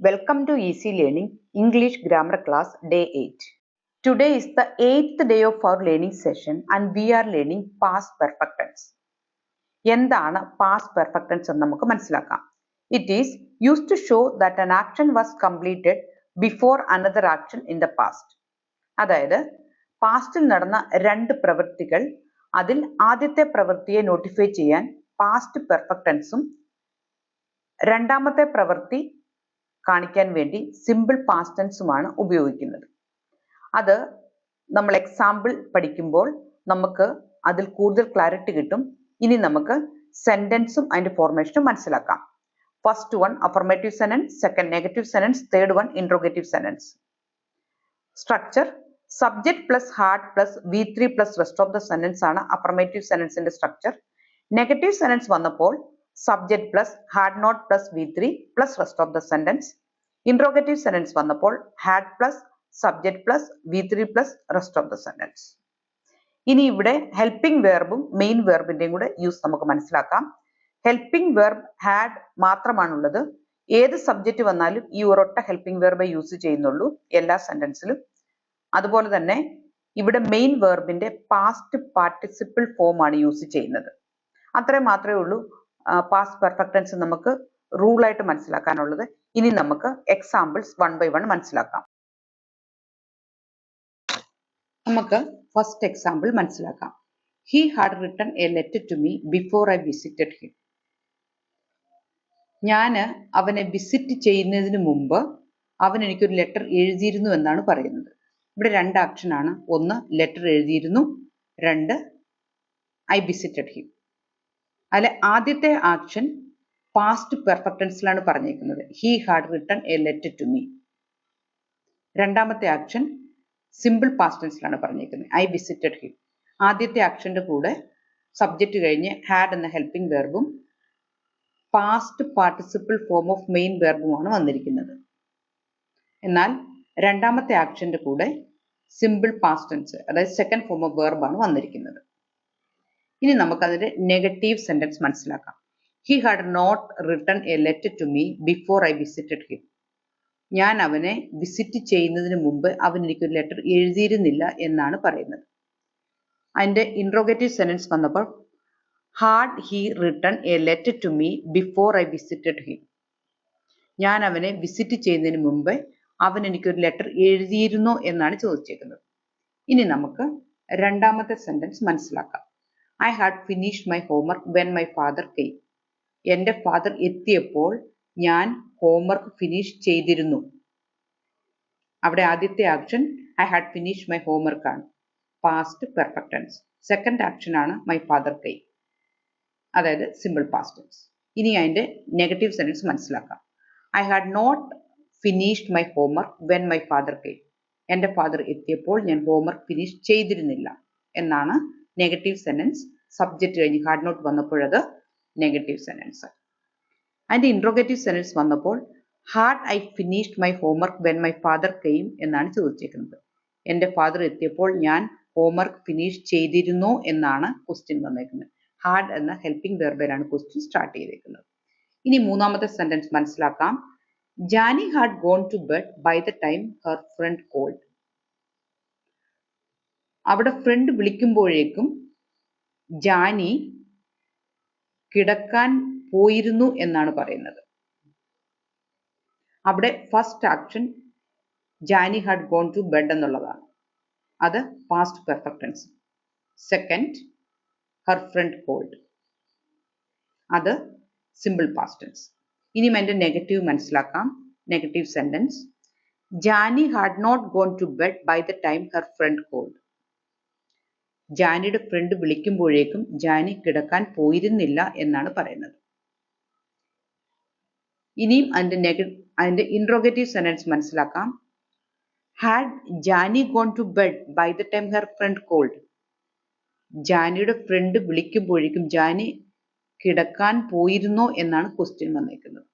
Welcome to Easy Learning English Grammar Class Day 8. Today is the 8th day of our learning session and we are learning past perfect tense. എന്താണ് past perfect tense എന്ന് നമുക്ക് മനസ്സിലാക്കാം It is used to show that an action was completed before another action in the past. അതായത് പാസ്റ്റിൽ നടന്ന രണ്ട് പ്രവൃത്തികൾ അതിൽ ആദ്യത്തെ പ്രവൃത്തിയെ നോട്ടിഫൈ ചെയ്യാൻ പാസ്റ്റ് പെർഫെക്റ്റ് ടെൻസും രണ്ടാമത്തെ പ്രവൃത്തി കാണിക്കാൻ വേണ്ടി സിമ്പിൾ പാസ്റ്റ് ടെൻസുമാണ് ഉപയോഗിക്കുന്നത്. അത് നമ്മൾ എക്സാമ്പിൾ പഠിക്കുമ്പോൾ നമുക്ക് അതിൽ കൂടുതൽ ക്ലാരിറ്റി കിട്ടും. ഇനി നമുക്ക് സെന്റൻസും അതിന്റെ ഫോർമേഷനും മനസ്സിലാക്കാം. First one affirmative sentence second negative sentence third one interrogative sentence structure subject plus had plus V three plus rest of the sentence ആണ് അഫർമേറ്റീവ് സെനൻസിന്റെ സ്ട്രക്ചർ നെഗറ്റീവ് സെനൻസ് വന്നപ്പോൾ subject plus had not plus V three plus rest of the sentence interrogative sentence വന്നപ്പോൾ had plus subject plus V three plus rest of the sentence ഇനി ഇവിടെ helping വേർബും main വേർബിന്റെയും കൂടെ use നമുക്ക് മനസ്സിലാക്കാം. Helping verb had മാത്രമാണുള്ളത്. ഏത് subject വന്നാലും ഈ ഒരൊട്ട ഹെൽപ്പിംഗ് വേർബേ യൂസ് ചെയ്യുന്നുള്ളൂ എല്ലാ സെന്റൻസിലും അതുപോലെ തന്നെ ഇവിടെ മെയിൻ വേർബിന്റെ പാസ്റ്റ് പാർട്ടിസിപ്പിൾ ഫോം ആണ് യൂസ് ചെയ്യുന്നത്. അത്രേ മാത്രമേ ഉള്ളൂ. പാസ്റ്റ് പെർഫെക്റ്റ് ടെൻസ് നമുക്ക് റൂൾ ആയിട്ട് മനസ്സിലാക്കാനുള്ളത്. ഇനി നമുക്ക് എക്സാമ്പിൾസ് വൺ ബൈ വൺ മനസ്സിലാക്കാം. നമുക്ക് ഫസ്റ്റ് എക്സാമ്പിൾ മനസ്സിലാക്കാം. He had written a letter to me before I visited him ഞാൻ അവനെ വിസിറ്റ് ചെയ്യുന്നതിന് മുമ്പ് അവൻ എനിക്കൊരു ലെറ്റർ എഴുതിയിരുന്നു എന്നാണ് പറയുന്നത്. ഇവിടെ രണ്ട് ആക്ഷനാണ് ഒന്ന് ലെറ്റർ എഴുതിയിരുന്നു. രണ്ട് ഐ വിസിറ്റഡ് ഹിം അതിലെ ആദ്യത്തെ ആക്ഷൻ പാസ്റ്റ് പെർഫെക്റ്റ് ടെൻസിലാണ് പറഞ്ഞേക്കുന്നത് he had written a letter to me രണ്ടാമത്തെ ആക്ഷൻ സിമ്പിൾ പാസ്റ്റ് ടെൻസിലാണ് പറഞ്ഞിരിക്കുന്നത്. ഐ വിസിറ്റഡ് ഹിം ആദ്യത്തെ ആക്ഷന്റെ കൂടെ സബ്ജക്റ്റ് കഴിഞ്ഞ് ഹാഡ് എന്ന helping വെർബും past participle form of main വെർബുമാണ് വന്നിരിക്കുന്നത്. എന്നാൽ രണ്ടാമത്തെ ആക്ഷന്റെ കൂടെ സിമ്പിൾ പാസ്റ്റ് ടെൻസ് അതായത് സെക്കൻഡ് ഫോം ഓഫ് വെർബാണ് വന്നിരിക്കുന്നത്. ഇനി നമുക്കതിന്റെ നെഗറ്റീവ് സെന്റൻസ് മനസ്സിലാക്കാം. He had not return a letter to me before I visited him ഞാൻ അവനെ വിസിറ്റ് ചെയ്യുന്നതിന് മുമ്പ് അവൻ എനിക്കൊരു ലെറ്റർ എഴുതിയിരുന്നില്ല എന്നാണ് പറയുന്നത്. അതിന്റെ ഇൻട്രോഗേറ്റീവ് സെന്റൻസ് വന്നപ്പോൾ had he return a letter to me before I visited him ഞാൻ അവനെ വിസിറ്റ് ചെയ്യുന്നതിന് മുമ്പ് അവൻ എനിക്കൊരു ലെറ്റർ എഴുതിയിരുന്നോ എന്നാണ് ചോദിച്ചേക്കുന്നത്. ഇനി നമുക്ക് രണ്ടാമത്തെ സെന്റൻസ് മനസ്സിലാക്കാം. I had finished my homework when my father came എന്റെ ഫാദർ എത്തിയപ്പോൾ ഞാൻ ഹോംവർക്ക് ഫിനിഷ് ചെയ്തിരുന്നു. അവിടെ ആദ്യത്തെ action I had finish my homework ആണ്. Past perfect tense second action ആണ് മൈ ഫാദർ കെയിം അതായത് സിമ്പിൾ പാസ്റ്റ് ടെൻസ് ഇനി അതിന്റെ നെഗറ്റീവ് സെന്റൻസ് മനസ്സിലാക്കാം. I had not finished my homework when my father came എന്റെ ഫാദർ എത്തിയപ്പോൾ ഞാൻ ഹോംവർക്ക് ഫിനിഷ് ചെയ്തിരുന്നില്ല. എന്നാണ് നെഗറ്റീവ് സെന്റൻസ് സബ്ജക്റ്റ് കഴിഞ്ഞ് ഹാർഡ് നോട്ട് വന്നപ്പോഴത് നെഗറ്റീവ് സെന്റൻസ് അതിന്റെ ഇൻട്രോഗേറ്റീവ് സെന്റൻസ് വന്നപ്പോൾ had I finished my homework when my father came എന്നാണ് ചോദിച്ചേക്കുന്നത്. എന്റെ ഫാദർ എത്തിയപ്പോൾ ഞാൻ ഹോംവർക്ക് ഫിനിഷ് ചെയ്തിരുന്നോ എന്നാണ് ക്വസ്റ്റ്യൻ വന്നേക്കുന്നത്. ഹാർഡ് എന്ന ഹെൽപ്പിംഗ് വെർബയിലാണ് ക്വസ്റ്റ്യൻ സ്റ്റാർട്ട് ചെയ്തേക്കുന്നത്. ഇനി മൂന്നാമത്തെ സെന്റൻസ് മനസ്സിലാക്കാം. Janie had gone to bed by the time her friend called അവിടെ ഫ്രണ്ട് വിളിക്കുമ്പോഴേക്കും ജാനി കിടക്കാൻ പോയിരുന്നു എന്നാണ് പറയുന്നത്. അവിടെ first action Janie had gone to bed എന്നുള്ളതാണ്. അത് past perfect tense second her friend called അത് സിമ്പിൾ പാസ്റ്റൻസ് ഇനിയും എന്റെ നെഗറ്റീവ് മനസ്സിലാക്കാം. Negative sentence Janie had not gone to bed by the time her friend called ജാനിയുടെ friend വിളിക്കുമ്പോഴേക്കും ജാനി കിടക്കാൻ പോയിരുന്നില്ല എന്നാണ് പറയുന്നത്. ഇനിയും അതിന്റെ നെഗ അതിന്റെ ഇൻട്രോഗേറ്റീവ് സെന്റൻസ് മനസ്സിലാക്കാം. Had Janie gone to bed by the time her friend called ജാനിയുടെ friend വിളിക്കുമ്പോഴേക്കും ജാനി കിടക്കാൻ പോയിരുന്നോ എന്നാണ് ക്വസ്റ്റ്യൻ വന്നേക്കുന്നത്.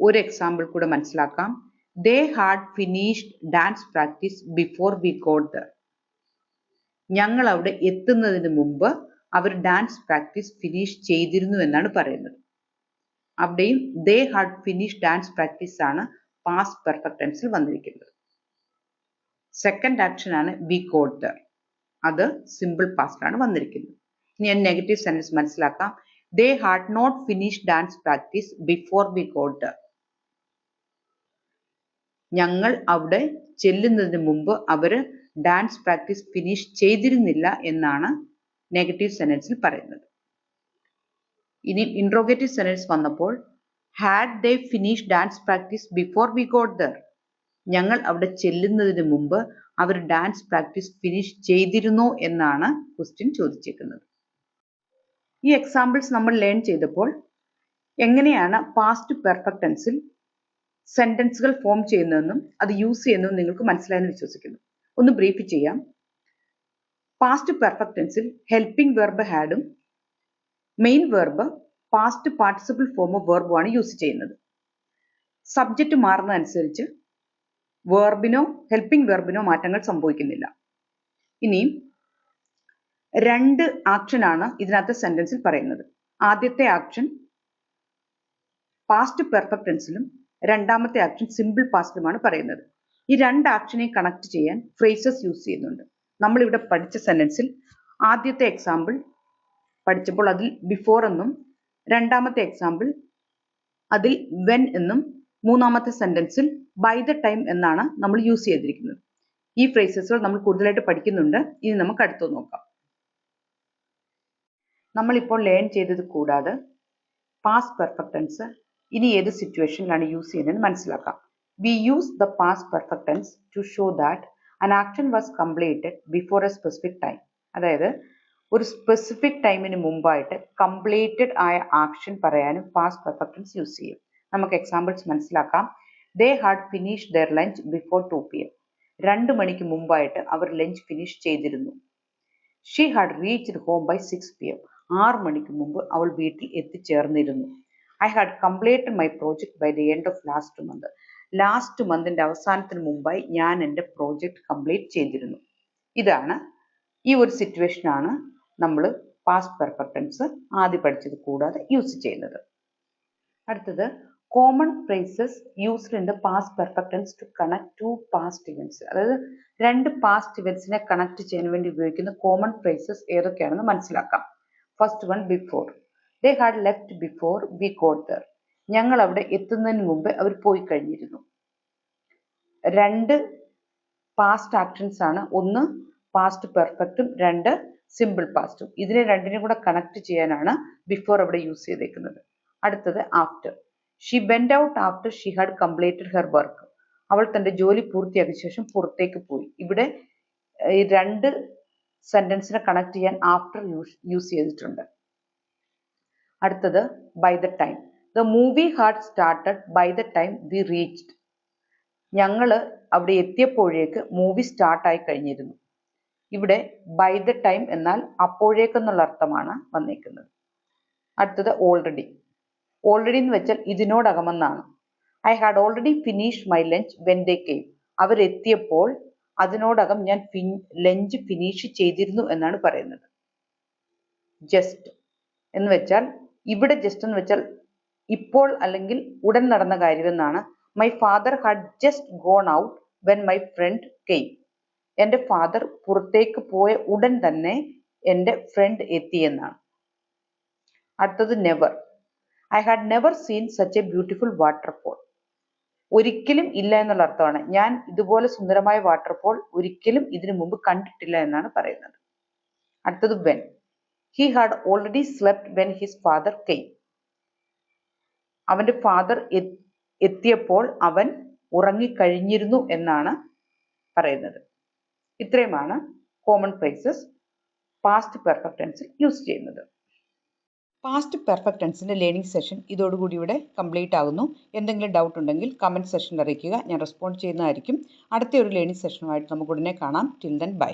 ഒരു എക്സാമ്പിൾ കൂടെ മനസ്സിലാക്കാം. They had finished dance practice before we got there ഞങ്ങൾ അവിടെ എത്തുന്നതിന് മുമ്പ് അവർ ഡാൻസ് പ്രാക്ടീസ് ഫിനിഷ് ചെയ്തിരുന്നു എന്നാണ് പറയുന്നത്. അവിടെയും they had finish dance practice ആണ് പാസ്റ്റ് പെർഫെക്റ്റ് ടെൻസിൽ വന്നിരിക്കുന്നത്. സെക്കൻഡ് ആക്ഷൻ ആണ് വി കോഡ് അത് സിമ്പിൾ പാസ്റ്റ് ആണ് വന്നിരിക്കുന്നത്. ഇനി ഞാൻ നെഗറ്റീവ് സെന്റൻസ് മനസ്സിലാക്കാം. They had not finish dance practice before we got ഞങ്ങൾ അവിടെ ചെല്ലുന്നതിന് മുമ്പ് അവർ ഡാൻസ് പ്രാക്ടീസ് ഫിനിഷ് ചെയ്തിരുന്നില്ല എന്നാണ് നെഗറ്റീവ് സെന്റൻസിൽ പറയുന്നത്. ഇനി ഇൻട്രോഗേറ്റീവ് സെന്റൻസ് വന്നപ്പോൾ had they finish dance practice before we got there ഞങ്ങൾ അവിടെ ചെല്ലുന്നതിന് മുമ്പ് അവർ ഡാൻസ് പ്രാക്ടീസ് ഫിനിഷ് ചെയ്തിരുന്നോ എന്നാണ് ക്വസ്റ്റ്യൻ ചോദിച്ചേക്കുന്നത്. ഈ എക്സാമ്പിൾസ് നമ്മൾ ലേൺ ചെയ്തപ്പോൾ എങ്ങനെയാണ് പാസ്റ്റ് പെർഫെക്റ്റ് ടെൻസിൽ സെന്റൻസുകൾ ഫോം ചെയ്യുന്നതെന്നും അത് യൂസ് ചെയ്യുന്നതും നിങ്ങൾക്ക് മനസ്സിലായെന്ന് വിശ്വസിക്കുന്നു. ഒന്ന് ബ്രീഫ് ചെയ്യാം. പാസ്റ്റ് പെർഫെക്റ്റ് ടെൻസിൽ helping verb ഹാഡും main verb past participle form of വെർബുമാണ് use ചെയ്യുന്നത്. സബ്ജക്റ്റ് മാറുന്നതനുസരിച്ച് വേർബിനോ ഹെൽപ്പിംഗ് വെർബിനോ മാറ്റങ്ങൾ സംഭവിക്കുന്നില്ല. ഇനിയും രണ്ട് ആക്ഷനാണ് ഇതിനകത്ത് സെന്റൻസിൽ പറയുന്നത്. ആദ്യത്തെ ആക്ഷൻ പാസ്റ്റ് പെർഫെക്റ്റ് ടെൻസിലും രണ്ടാമത്തെ ആക്ഷൻ സിമ്പിൾ പാസ്റ്റിലുമാണ് പറയുന്നത്. ഈ രണ്ട് ആക്ഷനെ കണക്ട് ചെയ്യാൻ ഫ്രേസസ് യൂസ് ചെയ്യുന്നുണ്ട്. നമ്മളിവിടെ പഠിച്ച സെന്റൻസിൽ ആദ്യത്തെ എക്സാമ്പിൾ പഠിച്ചപ്പോൾ അതിൽ ബിഫോർ എന്നും രണ്ടാമത്തെ എക്സാമ്പിൾ അതിൽ വെൻ എന്നും മൂന്നാമത്തെ സെന്റൻസിൽ ബൈ ദ ടൈം എന്നാണ് നമ്മൾ യൂസ് ചെയ്തിരിക്കുന്നത്. ഈ ഫ്രേസസുകൾ നമ്മൾ കൂടുതലായിട്ട് പഠിക്കുന്നുണ്ട്. ഇനി നമുക്ക് അടുത്ത് നോക്കാം. നമ്മളിപ്പോൾ ലേൺ ചെയ്തത് കൂടാതെ പാസ്റ്റ് പെർഫെക്റ്റ് ടെൻസ് ഇനി ഏത് സിറ്റുവേഷനിലാണ് യൂസ് ചെയ്യുന്നതെന്ന് മനസ്സിലാക്കാം. We use the past perfect tense to show that an action was completed before a specific time. അതായത് ഒരു സ്പെസിഫിക് ടൈമിന് മുമ്പായിട്ട് കംപ്ലീറ്റഡ് ആയ ആക്ഷൻ പറയാനും പാസ്റ്റ് പെർഫെക്റ്റ് ടെൻസ് യൂസ് ചെയ്യും. നമുക്ക് എക്സാമ്പിൾസ് മനസ്സിലാക്കാം. They had finish their lunch before two P M രണ്ട് മണിക്ക് മുമ്പായിട്ട് അവർ ലഞ്ച് ഫിനിഷ് ചെയ്തിരുന്നു. She had reached home by six P M ആറ് മണിക്ക് മുമ്പ് അവൾ വീട്ടിൽ എത്തിച്ചേർന്നിരുന്നു. I had completed my project by the end of last month last മന്തിന്റെ അവസാനത്തിന് മുമ്പായി ഞാൻ എന്റെ പ്രോജക്റ്റ് കംപ്ലീറ്റ് ചെയ്തിരുന്നു. ഇതാണ് ഈ ഒരു സിറ്റുവേഷനാണ് നമ്മൾ പാസ്റ്റ് പെർഫെക്റ്റൻസ് ആദ്യം പഠിച്ചത് കൂടാതെ യൂസ് ചെയ്യുന്നത്. അടുത്തത് common phrases used in the past perfect tense to connect two past events അതായത് രണ്ട് പാസ്റ്റ് ഇവന്റ്സിനെ കണക്ട് ചെയ്യാൻ വേണ്ടി ഉപയോഗിക്കുന്ന കോമൺ ഫ്രേസസ് ഏതൊക്കെയാണെന്ന് മനസ്സിലാക്കാം. First one before they had left before we got there ഞങ്ങൾ അവിടെ എത്തുന്നതിന് മുമ്പ് അവർ പോയി കഴിഞ്ഞിരുന്നു. രണ്ട് പാസ്റ്റ് ആക്ഷൻസ് ആണ്. ഒന്ന് പാസ്റ്റ് പെർഫെക്റ്റും രണ്ട് സിമ്പിൾ പാസ്റ്റും ഇതിനെ രണ്ടിനെയും കൂടെ കണക്ട് ചെയ്യാനാണ് ബിഫോർ അവിടെ യൂസ് ചെയ്തേക്കുന്നത്. അടുത്തത് after she went out after she had completed her work അവൾ തന്റെ ജോലി പൂർത്തിയാക്കിയ ശേഷം പുറത്തേക്ക് പോയി. ഇവിടെ ഈ രണ്ട് സെന്റൻസിനെ കണക്ട് ചെയ്യാൻ ആഫ്റ്റർ യൂസ് യൂസ് ചെയ്തിട്ടുണ്ട്. അടുത്തത് by the time the movie had started by the time we reached ഞങ്ങൾ അവിടെ എത്തിയപ്പോഴേക്ക് മൂവി സ്റ്റാർട്ടായി കഴിഞ്ഞിരുന്നു. ഇവിടെ ബൈ ദ ടൈം എന്നാൽ അപ്പോഴേക്കെന്നുള്ള അർത്ഥമാണ് വന്നേക്കുന്നത്. അടുത്തത് ഓൾറെഡി ഓൾറെഡി എന്ന് വെച്ചാൽ ഇതിനോടകമെന്നാണ്. I had already finish my lunch when came അവരെത്തിയപ്പോൾ അതിനോടകം ഞാൻ ലഞ്ച് ഫിനിഷ് ചെയ്തിരുന്നു എന്നാണ് പറയുന്നത്. ജസ്റ്റ് എന്ന് വെച്ചാൽ ഇവിടെ ജസ്റ്റ് എന്ന് വെച്ചാൽ ഇപ്പോൾ അല്ലെങ്കിൽ ഉടൻ നടന്ന കാര്യമെന്നാണ്. My father had just gone out when my friend came. എന്റെ ഫാദർ പുറത്തേക്ക് പോയ ഉടൻ തന്നെ എന്റെ ഫ്രണ്ട് എത്തിയെന്നാണ്. അടുത്തത് never I had never seen such a beautiful waterfall ഒരിക്കലും ഇല്ല എന്നുള്ള അർത്ഥമാണ്. ഞാൻ ഇതുപോലെ സുന്ദരമായ വാട്ടർഫോൾ ഒരിക്കലും ഇതിനു മുമ്പ് കണ്ടിട്ടില്ല എന്നാണ് പറയുന്നത്. അടുത്തത് when he had already slept when his father came അവന്റെ ഫാദർ എത്തിയപ്പോൾ അവൻ ഉറങ്ങിക്കഴിഞ്ഞിരുന്നു എന്നാണ് പറയുന്നത്. ഇത്രയുമാണ് കോമൺ ഫ്രേസസ് പാസ്റ്റ് പെർഫെക്റ്റ് ടെൻസിൽ യൂസ് ചെയ്യുന്നത്. പാസ്റ്റ് പെർഫെക്റ്റ് ടെൻസിന്റെ ലേണിംഗ് സെഷൻ ഇതോടുകൂടി ഇവിടെ കംപ്ലീറ്റ് ആകുന്നു എന്തെങ്കിലും ഡൗട്ട് ഉണ്ടെങ്കിൽ കമന്റ് സെഷനിൽ അറിയിക്കുക. ഞാൻ റെസ്പോണ്ട് ചെയ്യുന്നതായിരിക്കും. അടുത്ത ഒരു ലേണിംഗ് സെഷനുമായിട്ട് നമുക്ക് ഉടനെ കാണാം. Till then bye